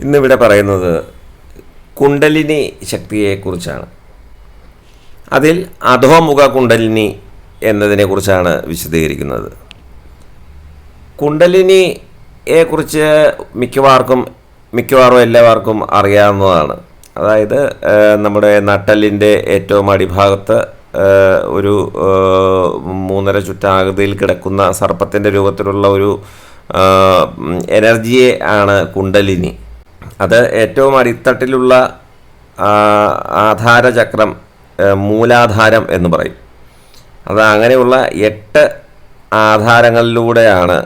ഇന്നിവിടെ പറയുന്നത് കുണ്ടലിനി ശക്തിയെക്കുറിച്ചാണ്. അതിൽ അധോമുഖ കുണ്ടലിനി എന്നതിനെക്കുറിച്ചാണ് വിശദീകരിക്കുന്നത്. കുണ്ടലിനിയെക്കുറിച്ച് മിക്കവാർക്കും മിക്കവാറും എല്ലാവർക്കും അറിയാവുന്നതാണ്. അതായത് നമ്മുടെ നട്ടലിന്റെ ഏറ്റവും അടിഭാഗത്ത് ഒരു മൂന്നര ചുറ്റാകൃതിയിൽ കിടക്കുന്ന സർപ്പത്തിന്റെ രൂപത്തിലുള്ള ഒരു എനർജിയെ ആണ് കുണ്ടലിനി. അത് ഏറ്റവും അടിത്തട്ടിലുള്ള ആധാരചക്രം മൂലാധാരം എന്ന് പറയും. അത് അങ്ങനെയുള്ള എട്ട് ആധാരങ്ങളിലൂടെയാണ്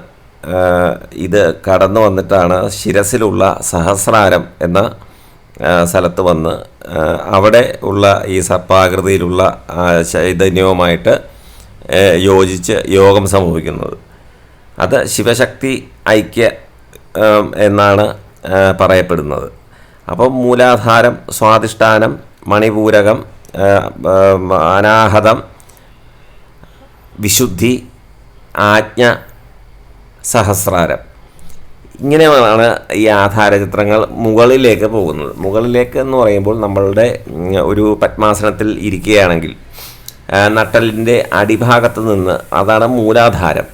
ഇത് കടന്നു വന്നിട്ടാണ് ശിരസിലുള്ള സഹസ്രാരം എന്ന സ്ഥലത്ത് വന്ന് അവിടെ ഉള്ള ഈ സർപ്പാകൃതിയിലുള്ള ചൈതന്യവുമായിട്ട് യോജിച്ച് യോഗം സംഭവിക്കുന്നത്. അത് ശിവശക്തി ഐക്യ എന്നാണ് പറയപ്പെടുന്നത്. അപ്പോൾ മൂലാധാരം സ്വാധിഷ്ഠാനം മണിപൂരകം അനാഹതം വിശുദ്ധി ആജ്ഞ സഹസ്രാരം. ഇങ്ങനെയാണ് ഈ ആധാര ചിത്രങ്ങൾ മുകളിലേക്ക് പോകുന്നത്. മുകളിലേക്ക് എന്ന് പറയുമ്പോൾ നമ്മളുടെ ഒരു പത്മാസനത്തിൽ ഇരിക്കുകയാണെങ്കിൽ നട്ടലിന്റെ അടിഭാഗത്ത് നിന്ന് അതാണ് മൂലാധാരം.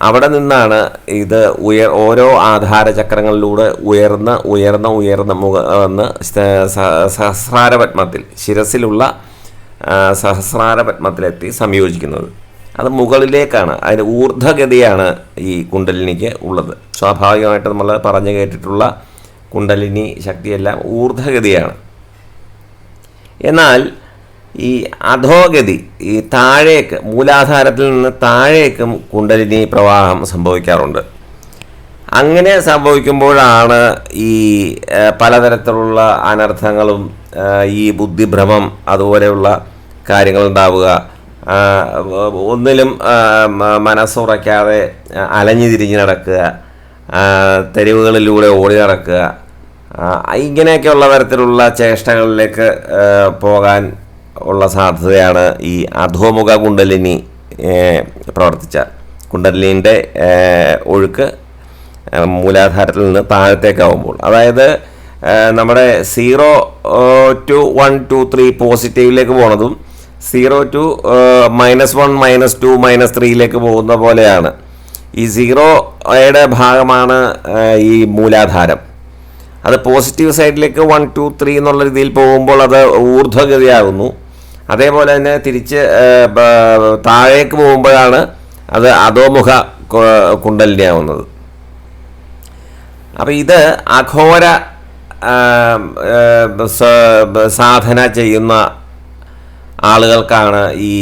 അവിടെ നിന്നാണ് ഇത് ഉയർ ഓരോ ആധാര ചക്രങ്ങളിലൂടെ ഉയർന്ന് ഉയർന്ന് ഉയർന്ന് മുഖ വന്ന് സഹസ്രാരപത്മത്തിൽ ശിരസിലുള്ള സഹസ്രാരപത്മത്തിലെത്തി സഹസ്രാര പത്മത്തിലെത്തി സംയോജിക്കുന്നത്. അത് മുകളിലേക്കാണ് അതിന് ഊർധ്വഗതിയാണ് ഈ കുണ്ടലിനിക്ക് ഉള്ളത്. സ്വാഭാവികമായിട്ട് നമ്മൾ പറഞ്ഞു കേട്ടിട്ടുള്ള കുണ്ടലിനി ശക്തിയെല്ലാം ഊർധ്വഗതിയാണ് എന്നാൽ ഈ അധോഗതി ഈ താഴേക്ക് മൂലാധാരത്തിൽ നിന്ന് താഴേക്കും കുണ്ടലിനി പ്രവാഹം സംഭവിക്കാറുണ്ട്. അങ്ങനെ സംഭവിക്കുമ്പോഴാണ് ഈ പലതരത്തിലുള്ള അനർത്ഥങ്ങളും ഈ ബുദ്ധിഭ്രമം അതുപോലെയുള്ള കാര്യങ്ങൾ ഉണ്ടാവുക ഒന്നിലും മനസ്സുറയ്ക്കാതെ അലഞ്ഞു തിരിഞ്ഞ് നടക്കുക തെരുവുകളിലൂടെ ഓടി നടക്കുക ഇങ്ങനെയൊക്കെയുള്ള തരത്തിലുള്ള ചേഷ്ടകളിലേക്ക് പോകാൻ ഉള്ള സാധ്യതയാണ് ഈ അധോമുഖ കുണ്ടലിനി പ്രവർത്തിച്ച. കുണ്ടലിനിന്റെ ഒഴുക്ക് മൂലാധാരത്തിൽ നിന്ന് താഴത്തേക്കാവുമ്പോൾ. അതായത് നമ്മുടെ zero two one two three പോസിറ്റീവിലേക്ക് പോണതും zero two minus one minus two minus ത്രീയിലേക്ക് പോകുന്ന പോലെയാണ്. ഈ സീറോയുടെ ഭാഗമാണ് ഈ മൂലാധാരം. അത് പോസിറ്റീവ് സൈഡിലേക്ക് വൺ ടു ത്രീ എന്നുള്ള രീതിയിൽ പോകുമ്പോൾ അത് ഊർധ്വഗതിയാകുന്നു. അതേപോലെ തന്നെ തിരിച്ച് താഴേക്ക് പോകുമ്പോഴാണ് അത് അധോമുഖ കുണ്ടലിനാവുന്നത് കുണ്ടലിനിയാവുന്നത്. അപ്പം ഇത് അഘോര സാധന ചെയ്യുന്ന ആളുകൾക്കാണ് ഈ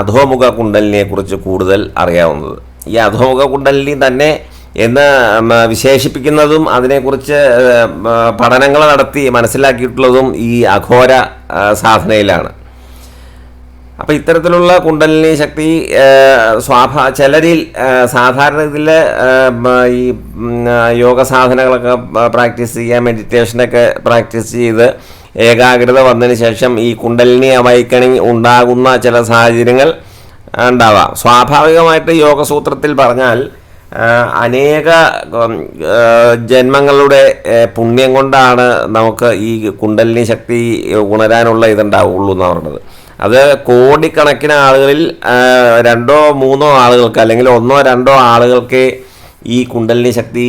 അധോമുഖ കുണ്ടലിനെ കുറിച്ച് കൂടുതൽ അറിയാവുന്നത്. ഈ അധോമുഖ കുണ്ടലിനി തന്നെ എന്ന് വിശേഷിപ്പിക്കുന്നതും അതിനെക്കുറിച്ച് പഠനങ്ങൾ നടത്തി മനസ്സിലാക്കിയിട്ടുള്ളതും ഈ അഘോര സാധനയിലാണ്. അപ്പോൾ ഇത്തരത്തിലുള്ള കുണ്ടലിനി ശക്തി സ്വാഭാ ചിലരിൽ സാധാരണ ഇതിൽ ഈ യോഗ സാധനങ്ങളൊക്കെ പ്രാക്ടീസ് ചെയ്യുക മെഡിറ്റേഷനൊക്കെ പ്രാക്ടീസ് ചെയ്ത് ഏകാഗ്രത വന്നതിന് ശേഷം ഈ കുണ്ടലിനി അവൈക്കണിങ് ഉണ്ടാകുന്ന ചില സാഹചര്യങ്ങൾ ഉണ്ടാവാം. സ്വാഭാവികമായിട്ട് യോഗസൂത്രത്തിൽ പറഞ്ഞാൽ അനേക ജന്മങ്ങളുടെ പുണ്യം കൊണ്ടാണ് നമുക്ക് ഈ കുണ്ടലിനി ശക്തി ഉണരാനുള്ള ഇതുണ്ടാവുള്ളൂ എന്ന് പറയുന്നത് അത് കോടിക്കണക്കിന് ആളുകളിൽ രണ്ടോ മൂന്നോ ആളുകൾക്ക് അല്ലെങ്കിൽ ഒന്നോ രണ്ടോ ആളുകൾക്ക് ഈ കുണ്ടലിനി ശക്തി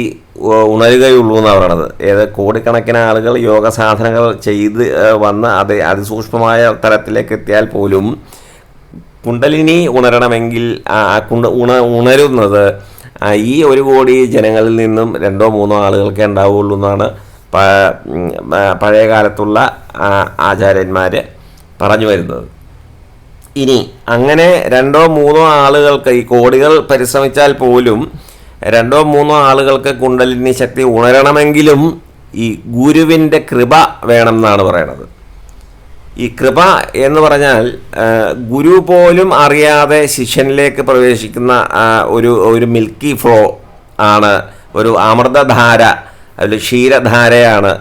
ഉണരുകയുള്ളൂ എന്നാണ് പറയണത്. ഏത് കോടിക്കണക്കിന് ആളുകൾ യോഗ സാധനങ്ങൾ ചെയ്ത് വന്ന് അത് അതിസൂക്ഷ്മമായ തലത്തിലേക്ക് എത്തിയാൽ പോലും കുണ്ടലിനി ഉണരണമെങ്കിൽ കുണ്ട ഉണ ഉണരുന്നത് ഈ ഒരു കോടി ജനങ്ങളിൽ നിന്നും രണ്ടോ മൂന്നോ ആളുകൾക്കേ ഉണ്ടാവുള്ളൂ എന്നാണ് പഴയ കാലത്തുള്ള ആചാര്യന്മാർ പറഞ്ഞു വരുന്നത്. ഇനി അങ്ങനെ രണ്ടോ മൂന്നോ ആളുകൾക്ക് ഈ കോടികൾ പരിശ്രമിച്ചാൽ പോലും രണ്ടോ മൂന്നോ ആളുകൾക്ക് കുണ്ടലിനി ശക്തി ഉണരണമെങ്കിലും ഈ ഗുരുവിന്റെ കൃപ വേണം എന്നാണ് പറയണത്. ഈ കൃപ എന്ന് പറഞ്ഞാൽ ഗുരു പോലും അറിയാതെ ശിഷ്യനിലേക്ക് പ്രവേശിക്കുന്ന ഒരു ഒരു മിൽക്കി ഫ്ലോ ആണ് ഒരു അമൃതധാര അതിൽ ക്ഷീരധാരയാണ്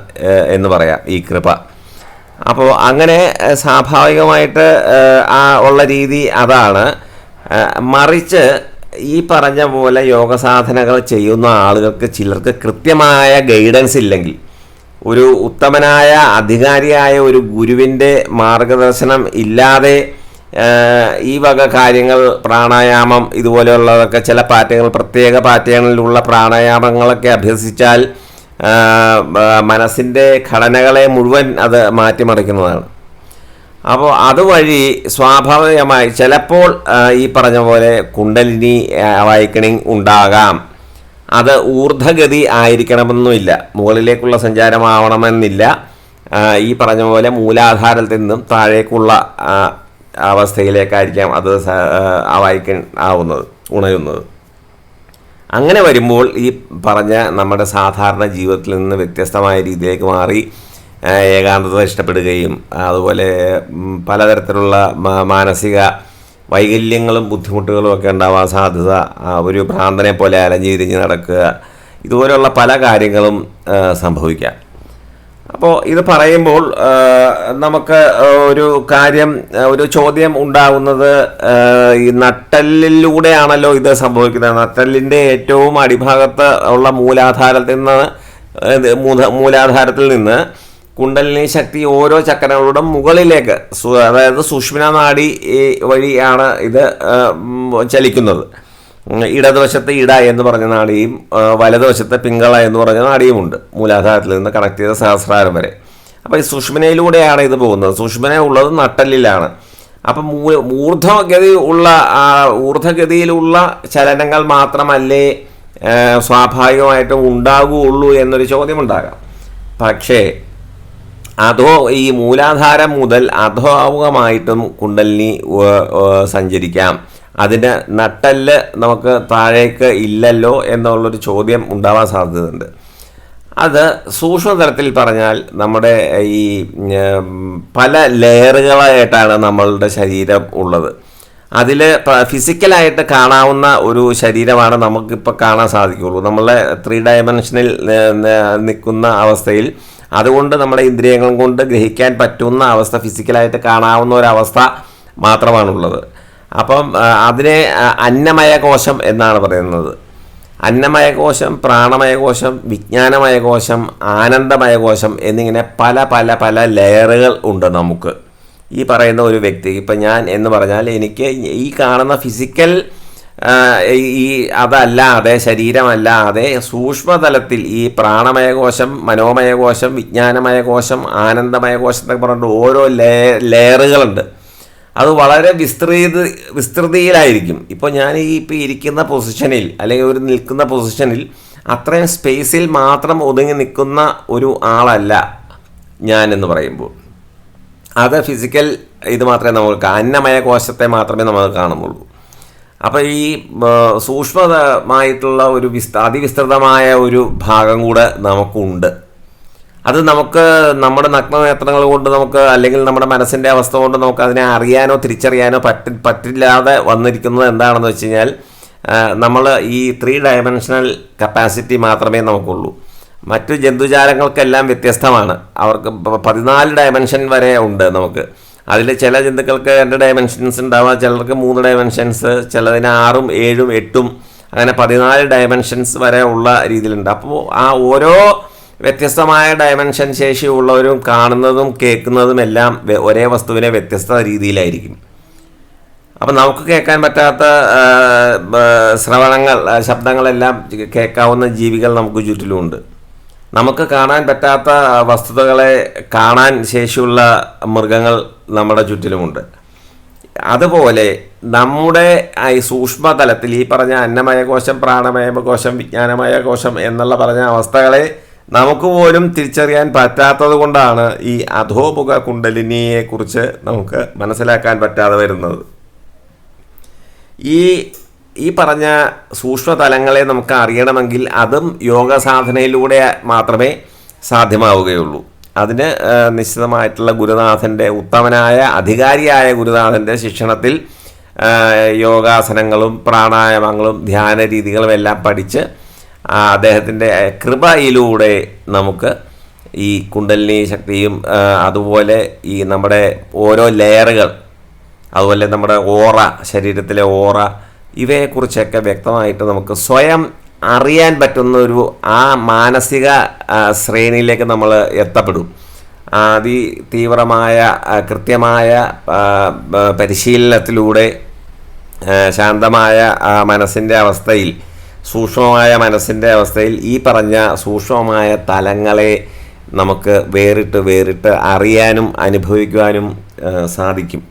എന്ന് പറയാം ഈ കൃപ. അപ്പോൾ അങ്ങനെ സ്വാഭാവികമായിട്ട് ആ, ഉള്ള രീതി അതാണ്. മറിച്ച് ഈ പറഞ്ഞ പോലെ യോഗ സാധനകൾ ചെയ്യുന്ന ആളുകൾക്ക് ചിലർക്ക് കൃത്യമായ ഗൈഡൻസ് ഇല്ലെങ്കിൽ ഒരു ഉത്തമനായ അധികാരിയായ ഒരു ഗുരുവിന്റെ മാർഗദർശനം ഇല്ലാതെ ഈ വക കാര്യങ്ങൾ പ്രാണായാമം ഇതുപോലെയുള്ളതൊക്കെ ചില പാറ്റേണുകൾ പ്രത്യേക പാറ്റേണിലുള്ള പ്രാണായാമങ്ങളൊക്കെ അഭ്യസിച്ചാൽ മനസ്സിന്റെ ഘടനകളെ മുഴുവൻ അത് മാറ്റിമറിക്കുന്നതാണ്. അപ്പോൾ അതുവഴി സ്വാഭാവികമായി ചിലപ്പോൾ ഈ പറഞ്ഞ പോലെ കുണ്ടലിനി വൈക്കണിങ് ഉണ്ടാകാം. അത് ഊർധഗതി ആയിരിക്കണമെന്നുമില്ല. മുകളിലേക്കുള്ള സഞ്ചാരമാവണമെന്നില്ല. ഈ പറഞ്ഞ പോലെ മൂലാധാരത്തിൽ നിന്നും താഴേക്കുള്ള അവസ്ഥയിലേക്കായിരിക്കാം അത് വൈക്കൺ ആവുന്നത് ഉണരുന്നത്. അങ്ങനെ വരുമ്പോൾ ഈ പറഞ്ഞ നമ്മുടെ സാധാരണ ജീവിതത്തിൽ നിന്ന് വ്യത്യസ്തമായ രീതിയിലേക്ക് മാറി ഏകാന്തത ഇഷ്ടപ്പെടുകയും അതുപോലെ പലതരത്തിലുള്ള മാനസിക വൈകല്യങ്ങളും ബുദ്ധിമുട്ടുകളും ഒക്കെ ഉണ്ടാവാൻ സാധ്യത ഒരു ഭ്രാന്തനെ പോലെ അലഞ്ഞിരിഞ്ഞ് നടക്കുക ഇതുപോലെയുള്ള പല കാര്യങ്ങളും സംഭവിക്കാം. അപ്പോൾ ഇത് പറയുമ്പോൾ നമുക്ക് ഒരു കാര്യം ഒരു ചോദ്യം ഉണ്ടാകുന്നത് ഈ നട്ടലിലൂടെയാണല്ലോ ഇത് സംഭവിക്കുന്നത്. നട്ടലിന്റെ ഏറ്റവും അടിഭാഗത്ത് ഉള്ള മൂലാധാരത്തിൽ നിന്ന് മൂലാധാരത്തിൽ നിന്ന് കുണ്ടലിനി ശക്തി ഓരോ ചക്രങ്ങളുടെ മുകളിലേക്ക് അതായത് സുഷ്മിന നാഡി വഴിയാണ് ഇത് ചലിക്കുന്നത്. ഇടതുവശത്ത് ഇട എന്ന് പറഞ്ഞ നാടിയും വലതുവശത്തെ പിങ്കള എന്ന് പറഞ്ഞ നാടിയുമുണ്ട് മൂലാധാരത്തിൽ നിന്ന് കണക്ട് ചെയ്ത സഹസ്രാരം വരെ. അപ്പോൾ ഈ സുഷ്മനയിലൂടെയാണ് ഇത് പോകുന്നത്. സുഷ്മന ഉള്ളത് നട്ടലിലാണ്. അപ്പം മൂ- ഊർധ്വഗതി ഉള്ള ഊർധ്വഗതിയിലുള്ള ചലനങ്ങൾ മാത്രമല്ലേ സ്വാഭാവികമായിട്ടും ഉണ്ടാകുകയുള്ളൂ എന്നൊരു ചോദ്യമുണ്ടാകാം. പക്ഷേ അധോ ഈ മൂലാധാരം മുതൽ അധോമുഖമായിട്ടും കുണ്ടലിനി സഞ്ചരിക്കാം. അതിന് നട്ടൽ നമുക്ക് താഴേക്ക് ഇല്ലല്ലോ എന്നുള്ളൊരു ചോദ്യം ഉണ്ടാവാൻ സാധ്യതയുണ്ട്. അത് സൂക്ഷ്മതലത്തിൽ പറഞ്ഞാൽ നമ്മുടെ ഈ പല ലെയറുകളായിട്ടാണ് നമ്മളുടെ ശരീരം ഉള്ളത്. അതിൽ ഫിസിക്കലായിട്ട് കാണാവുന്ന ഒരു ശരീരമാണ് നമുക്കിപ്പോൾ കാണാൻ സാധിക്കുള്ളൂ. നമ്മളെ ത്രീ ഡയമെൻഷനിൽ നിൽക്കുന്ന അവസ്ഥയിൽ അതുകൊണ്ട് നമ്മുടെ ഇന്ദ്രിയങ്ങൾ കൊണ്ട് ഗ്രഹിക്കാൻ പറ്റുന്ന അവസ്ഥ ഫിസിക്കലായിട്ട് കാണാവുന്ന ഒരവസ്ഥ മാത്രമാണുള്ളത്. അപ്പം അതിനെ അന്നമയ കോശം എന്നാണ് പറയുന്നത്. അന്നമയ കോശം പ്രാണമയ കോശം വിജ്ഞാനമയ കോശം ആനന്ദമയ കോശം എന്നിങ്ങനെ പല പല പല ലെയറുകൾ ഉണ്ട് നമുക്ക്. ഈ പറയുന്ന ഒരു വ്യക്തി ഇപ്പം ഞാൻ എന്ന് പറഞ്ഞാൽ എനിക്ക് ഈ കാണുന്ന ഫിസിക്കൽ ഈ അതല്ലാതെ ശരീരമല്ലാതെ സൂക്ഷ്മതലത്തിൽ ഈ പ്രാണമയ കോശം മനോമയ കോശം വിജ്ഞാനമയ കോശം ആനന്ദമയ കോശം എന്നൊക്കെ പറഞ്ഞിട്ട് ഓരോ ലേ ലെയറുകളുണ്ട്. അത് വളരെ വിസ്തൃത വിസ്തൃതിയിലായിരിക്കും. ഇപ്പോൾ ഞാൻ ഈ ഇപ്പോൾ ഇരിക്കുന്ന പൊസിഷനിൽ അല്ലെങ്കിൽ ഒരു നിൽക്കുന്ന പൊസിഷനിൽ അത്രയും സ്പേസിൽ മാത്രം ഒതുങ്ങി നിൽക്കുന്ന ഒരു ആളല്ല ഞാൻ എന്ന് പറയുമ്പോൾ. അത് ഫിസിക്കൽ ഇത് മാത്രമേ നമുക്ക് അന്നമയ കോശത്തെ മാത്രമേ നമ്മൾ കാണുന്നുള്ളൂ. അപ്പോൾ ഈ സൂക്ഷ്മമായിട്ടുള്ള ഒരു വിസ്ത അതിവിസ്തൃതമായ ഒരു ഭാഗം കൂടെ നമുക്കുണ്ട്. അത് നമുക്ക് നമ്മുടെ നഗ്നനേത്രങ്ങൾ കൊണ്ട് നമുക്ക് അല്ലെങ്കിൽ നമ്മുടെ മനസ്സിന്റെ അവസ്ഥ കൊണ്ട് നമുക്ക് അതിനെ അറിയാനോ തിരിച്ചറിയാനോ പറ്റി പറ്റില്ലാതെ വന്നിരിക്കുന്നത് എന്താണെന്ന് വെച്ച് കഴിഞ്ഞാൽ നമ്മൾ ഈ ത്രീ ഡയമെൻഷണൽ കപ്പാസിറ്റി മാത്രമേ നമുക്കുള്ളൂ. മറ്റു ജന്തുജാലങ്ങൾക്കെല്ലാം വ്യത്യസ്തമാണ്. അവർക്ക് പതിനാല് ഡയമെൻഷൻ വരെ ഉണ്ട് നമുക്ക്. അതിൽ ചില ജന്തുക്കൾക്ക് രണ്ട് ഡയമെൻഷൻസ് ഉണ്ടാവാം ചിലർക്ക് മൂന്ന് ഡയമെൻഷൻസ് ചിലതിന് ആറും ഏഴും എട്ടും അങ്ങനെ പതിനാല് ഡയമെൻഷൻസ് വരെ ഉള്ള രീതിയിലുണ്ട്. അപ്പോൾ ആ ഓരോ വ്യത്യസ്തമായ ഡയമെൻഷൻ ശേഷിയുള്ളവരും കാണുന്നതും കേൾക്കുന്നതും എല്ലാം ഒരേ വസ്തുവിനെ വ്യത്യസ്ത രീതിയിലായിരിക്കും. അപ്പം നമുക്ക് കേൾക്കാൻ പറ്റാത്ത ശ്രവണങ്ങൾ ശബ്ദങ്ങളെല്ലാം കേൾക്കാവുന്ന ജീവികൾ നമുക്ക് ചുറ്റിലുമുണ്ട്. നമുക്ക് കാണാൻ പറ്റാത്ത വസ്തുതകളെ കാണാൻ ശേഷിയുള്ള മൃഗങ്ങൾ നമ്മുടെ ചുറ്റിലുമുണ്ട്. അതുപോലെ നമ്മുടെ ഈ സൂക്ഷ്മതലത്തിൽ ഈ പറഞ്ഞ അന്നമയ കോശം പ്രാണമയ കോശം വിജ്ഞാനമയ കോശം എന്നുള്ള പറഞ്ഞ അവസ്ഥകളെ നമുക്ക് പോലും തിരിച്ചറിയാൻ പറ്റാത്തത് കൊണ്ടാണ് ഈ അധോമുഖ കുണ്ടലിനിയെ കുറിച്ച് നമുക്ക് മനസ്സിലാക്കാൻ പറ്റാതെ വരുന്നത്. ഈ ഈ പറഞ്ഞ സൂക്ഷ്മതലങ്ങളെ നമുക്ക് അറിയണമെങ്കിൽ അതും യോഗ സാധനയിലൂടെ മാത്രമേ സാധ്യമാവുകയുള്ളൂ. അതിന് നിശ്ചിതമായിട്ടുള്ള ഗുരുനാഥന്റെ ഉത്തമനായ അധികാരിയായ ഗുരുനാഥന്റെ ശിക്ഷണത്തിൽ യോഗാസനങ്ങളും പ്രാണായാമങ്ങളും ധ്യാന രീതികളും എല്ലാം പഠിച്ച് അദ്ദേഹത്തിന്റെ കൃപയിലൂടെ നമുക്ക് ഈ കുണ്ടലിനി ശക്തിയും അതുപോലെ ഈ നമ്മുടെ ഓരോ ലെയറുകൾ അതുപോലെ നമ്മുടെ ഓറ ശരീരത്തിലെ ഓറ ഇവയെക്കുറിച്ചൊക്കെ വ്യക്തമായിട്ട് നമുക്ക് സ്വയം അറിയാൻ പറ്റുന്ന ഒരു ആ മാനസിക ശ്രേണിയിലേക്ക് നമ്മൾ എത്തപ്പെടും. അതി തീവ്രമായ കൃത്യമായ പരിശീലനത്തിലൂടെ ശാന്തമായ മനസ്സിന്റെ അവസ്ഥയിൽ സൂക്ഷ്മമായ മനസ്സിന്റെ അവസ്ഥയിൽ ഈ പറഞ്ഞ സൂക്ഷ്മമായ തലങ്ങളെ നമുക്ക് വേറിട്ട് വേറിട്ട് അറിയാനും അനുഭവിക്കുവാനും സാധിക്കും.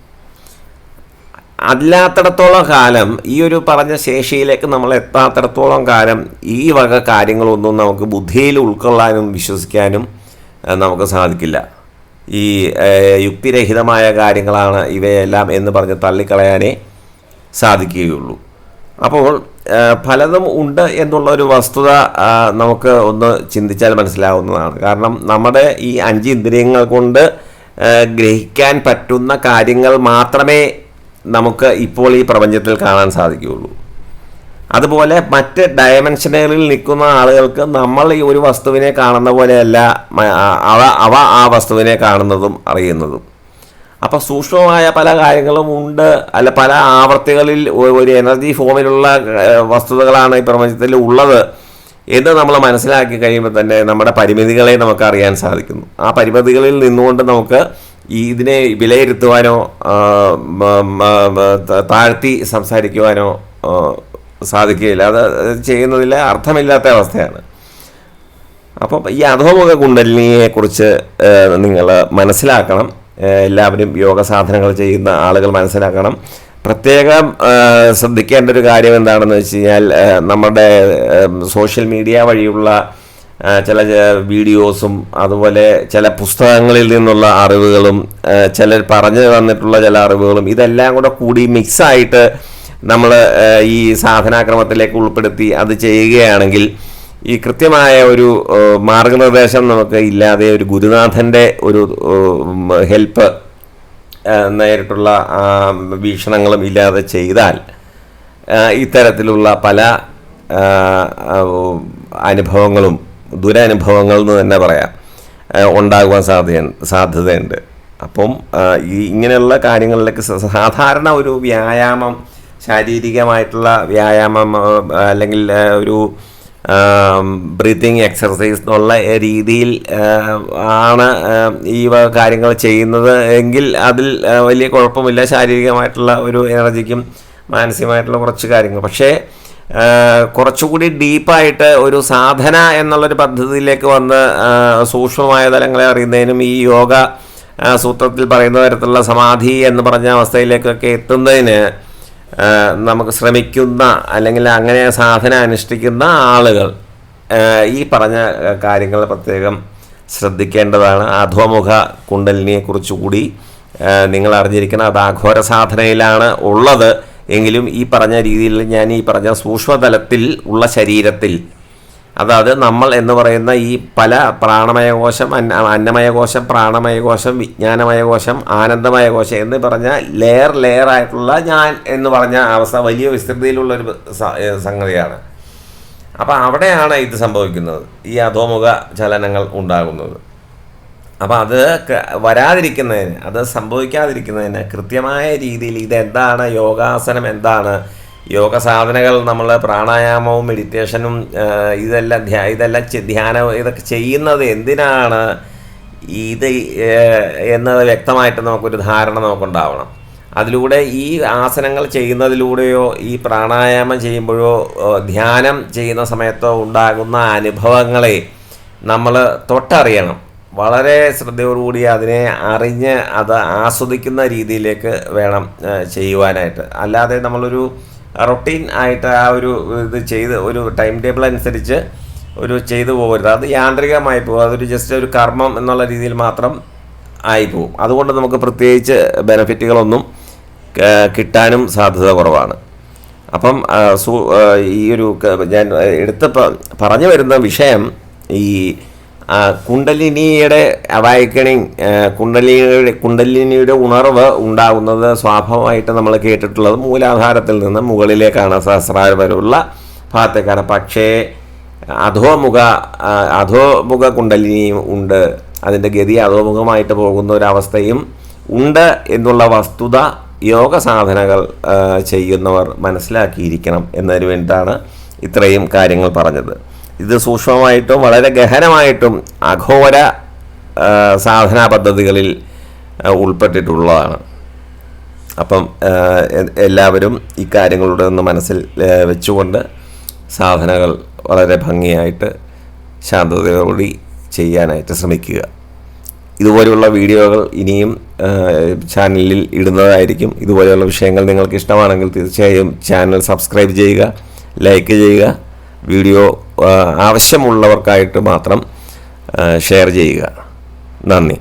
അല്ലാത്തിടത്തോളം കാലം ഈ ഒരു പറഞ്ഞ ശേഷിയിലേക്ക് നമ്മൾ എത്താത്തിടത്തോളം കാലം ഈ വക കാര്യങ്ങളൊന്നും നമുക്ക് ബുദ്ധിയിൽ ഉൾക്കൊള്ളാനും വിശ്വസിക്കാനും നമുക്ക് സാധിക്കില്ല. ഈ യുക്തിരഹിതമായ കാര്യങ്ങളാണ് ഇവയെല്ലാം എന്ന് പറഞ്ഞ് തള്ളിക്കളയാനേ സാധിക്കുകയുള്ളൂ. അപ്പോൾ ആ, പലതും ഉണ്ട് എന്നുള്ള ഒരു വസ്തുത നമുക്ക് ഒന്ന് ചിന്തിച്ചാൽ മനസ്സിലാവുന്നതാണ്. കാരണം നമ്മുടെ ഈ അഞ്ച് ഇന്ദ്രിയങ്ങൾ കൊണ്ട് ഗ്രഹിക്കാൻ പറ്റുന്ന കാര്യങ്ങൾ മാത്രമേ നമുക്ക് ഇപ്പോൾ ഈ പ്രപഞ്ചത്തിൽ കാണാൻ സാധിക്കുകയുള്ളൂ. അതുപോലെ മറ്റ് ഡയമെൻഷനുകളിൽ നിൽക്കുന്ന ആളുകൾക്ക് നമ്മൾ ഈ ഒരു വസ്തുവിനെ കാണുന്ന പോലെയല്ല അവ ആ വസ്തുവിനെ കാണുന്നതും അറിയുന്നതും. അപ്പോൾ സൂക്ഷ്മമായ പല കാര്യങ്ങളും ഉണ്ട്. അല്ല പല ആവർത്തികളിൽ ഒരു എനർജി ഫോമിലുള്ള വസ്തുതകളാണ് ഈ പ്രപഞ്ചത്തിൽ ഉള്ളത് എന്ന് നമ്മൾ മനസ്സിലാക്കി കഴിയുമ്പോൾ തന്നെ നമ്മുടെ പരിമിതികളെ നമുക്ക് അറിയാൻ സാധിക്കുന്നു. ആ പരിമിതികളിൽ നിന്നുകൊണ്ട് നമുക്ക് ഇതിനെ വിലയിരുത്തുവാനോ താഴ്ത്തി സംസാരിക്കുവാനോ സാധിക്കുകയില്ല. അത് ചെയ്യുന്നതിൽ അർത്ഥമില്ലാത്ത അവസ്ഥയാണ്. അപ്പം ഈ അധോമുഖ കുണ്ടലിനിയെക്കുറിച്ച് നിങ്ങൾ മനസ്സിലാക്കണം. എല്ലാവരും യോഗ സാധനങ്ങൾ ചെയ്യുന്ന ആളുകൾ മനസ്സിലാക്കണം. പ്രത്യേകം ശ്രദ്ധിക്കേണ്ട ഒരു കാര്യം എന്താണെന്ന് വെച്ച് കഴിഞ്ഞാൽ നമ്മുടെ സോഷ്യൽ മീഡിയ വഴിയുള്ള ചില വീഡിയോസും അതുപോലെ ചില പുസ്തകങ്ങളിൽ നിന്നുള്ള അറിവുകളും ചിലർ പറഞ്ഞു തന്നിട്ടുള്ള ചില അറിവുകളും ഇതെല്ലാം കൂടെ കൂടി മിക്സായിട്ട് നമ്മൾ ഈ സാധനാക്രമത്തിലേക്ക് ഉൾപ്പെടുത്തി അത് ചെയ്യുകയാണെങ്കിൽ ഈ കൃത്യമായ ഒരു മാർഗനിർദ്ദേശം നമുക്ക് ഇല്ലാതെ ഒരു ഗുരുനാഥന്റെ ഒരു ഹെൽപ്പ് നേരിട്ടുള്ള വീക്ഷണങ്ങളും ഇല്ലാതെ ചെയ്താൽ ഇത്തരത്തിലുള്ള പല അനുഭവങ്ങളും ദുരനുഭവങ്ങൾ എന്ന് തന്നെ പറയാം ഉണ്ടാകുവാൻ സാധ്യ സാധ്യതയുണ്ട്. അപ്പം ഈ ഇങ്ങനെയുള്ള കാര്യങ്ങളിലേക്ക് സാധാരണ ഒരു വ്യായാമം ശാരീരികമായിട്ടുള്ള വ്യായാമം അല്ലെങ്കിൽ ഒരു ബ്രീത്തിങ് എക്സർസൈസ് എന്നുള്ള രീതിയിൽ ആണ് ഈ കാര്യങ്ങൾ ചെയ്യുന്നത്. എങ്കിൽ അതിൽ വലിയ കുഴപ്പമില്ല. ശാരീരികമായിട്ടുള്ള ഒരു എനർജിക്കും മാനസികമായിട്ടുള്ള കുറച്ച് കാര്യങ്ങൾ. പക്ഷേ കുറച്ചുകൂടി ഡീപ്പായിട്ട് ഒരു സാധന എന്നുള്ളൊരു പദ്ധതിയിലേക്ക് വന്ന് സൂക്ഷ്മമായ തലങ്ങളെ അറിയുന്നതിനും ഈ യോഗ സൂത്രത്തിൽ പറയുന്ന തരത്തിലുള്ള സമാധി എന്ന് പറഞ്ഞ അവസ്ഥയിലേക്കൊക്കെ എത്തുന്നതിന് നമുക്ക് ശ്രമിക്കുന്ന അല്ലെങ്കിൽ അങ്ങനെ സാധന അനുഷ്ഠിക്കുന്ന ആളുകൾ ഈ പറഞ്ഞ കാര്യങ്ങൾ പ്രത്യേകം ശ്രദ്ധിക്കേണ്ടതാണ്. അധോമുഖ കുണ്ടലിനിയെക്കുറിച്ച് കൂടി നിങ്ങൾ അറിഞ്ഞിരിക്കണം. അത് ആഘോര സാധനയിലാണ് ഉള്ളത്. എങ്കിലും ഈ പറഞ്ഞ രീതിയിൽ ഞാൻ ഈ പറഞ്ഞ സൂക്ഷ്മതലത്തിൽ ഉള്ള ശരീരത്തിൽ അതായത് നമ്മൾ എന്ന് പറയുന്ന ഈ പല പ്രാണമയകോശം അന്ന അന്നമയകോശം പ്രാണമയകോശം വിജ്ഞാനമയകോശം ആനന്ദമയകോശം എന്ന് പറഞ്ഞ ലെയർ ലെയർ ആയിട്ടുള്ള ഞാൻ എന്ന് പറഞ്ഞ അവസ്ഥ വലിയ വിസ്തൃതിയിലുള്ളൊരു ഒരു സംഗതിയാണ്. അപ്പോൾ അവിടെയാണ് ഇത് സംഭവിക്കുന്നത്. ഈ അധോമുഖ ചലനങ്ങൾ ഉണ്ടാകുന്നത്. അപ്പോൾ അത് വരാതിരിക്കുന്നതിന് അത് സംഭവിക്കാതിരിക്കുന്നതിന് കൃത്യമായ രീതിയിൽ ഇതെന്താണ്? യോഗാസനം എന്താണ്? യോഗ സാധനകൾ നമ്മൾ പ്രാണായാമവും മെഡിറ്റേഷനും ഇതെല്ലാം ധ്യാ ഇതെല്ലാം ധ്യാനം ഇതൊക്കെ ചെയ്യുന്നത് എന്തിനാണ്? ഇത് എന്നത് വ്യക്തമായിട്ട് നമുക്കൊരു ധാരണ നമുക്കുണ്ടാവണം. അതിലൂടെ ഈ ആസനങ്ങൾ ചെയ്യുന്നതിലൂടെയോ ഈ പ്രാണായാമം ചെയ്യുമ്പോഴോ ധ്യാനം ചെയ്യുന്ന സമയത്തോ ഉണ്ടാകുന്ന അനുഭവങ്ങളെ നമ്മൾ തൊട്ടറിയണം. വളരെ ശ്രദ്ധയോടുകൂടി അതിനെ അറിഞ്ഞ് അത് ആസ്വദിക്കുന്ന രീതിയിലേക്ക് വേണം ചെയ്യുവാനായിട്ട്. അല്ലാതെ നമ്മളൊരു റൊട്ടീൻ ആയിട്ട് ആ ഒരു ഇത് ചെയ്ത് ഒരു ടൈം ടേബിൾ അനുസരിച്ച് ഒരു ചെയ്തു പോകരുത്. അത് യാന്ത്രികമായി പോകും അതൊരു ജസ്റ്റ് ഒരു കർമ്മം എന്നുള്ള രീതിയിൽ മാത്രം ആയിപ്പോവും അതുകൊണ്ട് നമുക്ക് പ്രത്യേകിച്ച് ബെനഫിറ്റുകളൊന്നും കിട്ടാനും സാധ്യത കുറവാണ്. അപ്പം ഈ ഒരു ഞാൻ എടുത്ത് പറഞ്ഞു വരുന്ന വിഷയം ഈ കുണ്ടലിനിയുടെ അവായിക്കണിങ് കുണ്ടലിനിയുടെ കുണ്ടലിനിയുടെ ഉണർവ് ഉണ്ടാകുന്നത് സ്വാഭാവികമായിട്ട് നമ്മൾ കേട്ടിട്ടുള്ളത് മൂലാധാരത്തിൽ നിന്ന് മുകളിലേക്കാണ് സഹസ്രാരമുള്ള ഭാഗത്തേക്കാണ്. പക്ഷേ അധോമുഖ അധോമുഖ കുണ്ടലിനിയും ഉണ്ട്. അതിന്റെ ഗതി അധോമുഖമായിട്ട് പോകുന്ന ഒരവസ്ഥയും ഉണ്ട് എന്നുള്ള വസ്തുത യോഗ സാധനകൾ ചെയ്യുന്നവർ മനസ്സിലാക്കിയിരിക്കണം എന്നതിന് വേണ്ടിയിട്ടാണ് ഇത്രയും കാര്യങ്ങൾ പറഞ്ഞത്. ഇത് സൂക്ഷ്മമായിട്ടും വളരെ ഗഹനമായിട്ടും അഘോര സാധനാ പദ്ധതികളിൽ ഉൾപ്പെട്ടിട്ടുള്ളതാണ്. അപ്പം എല്ലാവരും ഇക്കാര്യങ്ങളുടെ ഒന്ന് മനസ്സിൽ വെച്ചുകൊണ്ട് സാധനകൾ വളരെ ഭംഗിയായിട്ട് ശാന്തതയോടുകൂടി ചെയ്യാനായിട്ട് ശ്രമിക്കുക. ഇതുപോലെയുള്ള വീഡിയോകൾ ഇനിയും ചാനലിൽ ഇടുന്നതായിരിക്കും. ഇതുപോലെയുള്ള വിഷയങ്ങൾ നിങ്ങൾക്ക് ഇഷ്ടമാണെങ്കിൽ തീർച്ചയായും ചാനൽ സബ്സ്ക്രൈബ് ചെയ്യുക ലൈക്ക് ചെയ്യുക വീഡിയോ ആവശ്യമുള്ളവർക്കായിട്ട് മാത്രം ഷെയർ ചെയ്യുക. നന്ദി.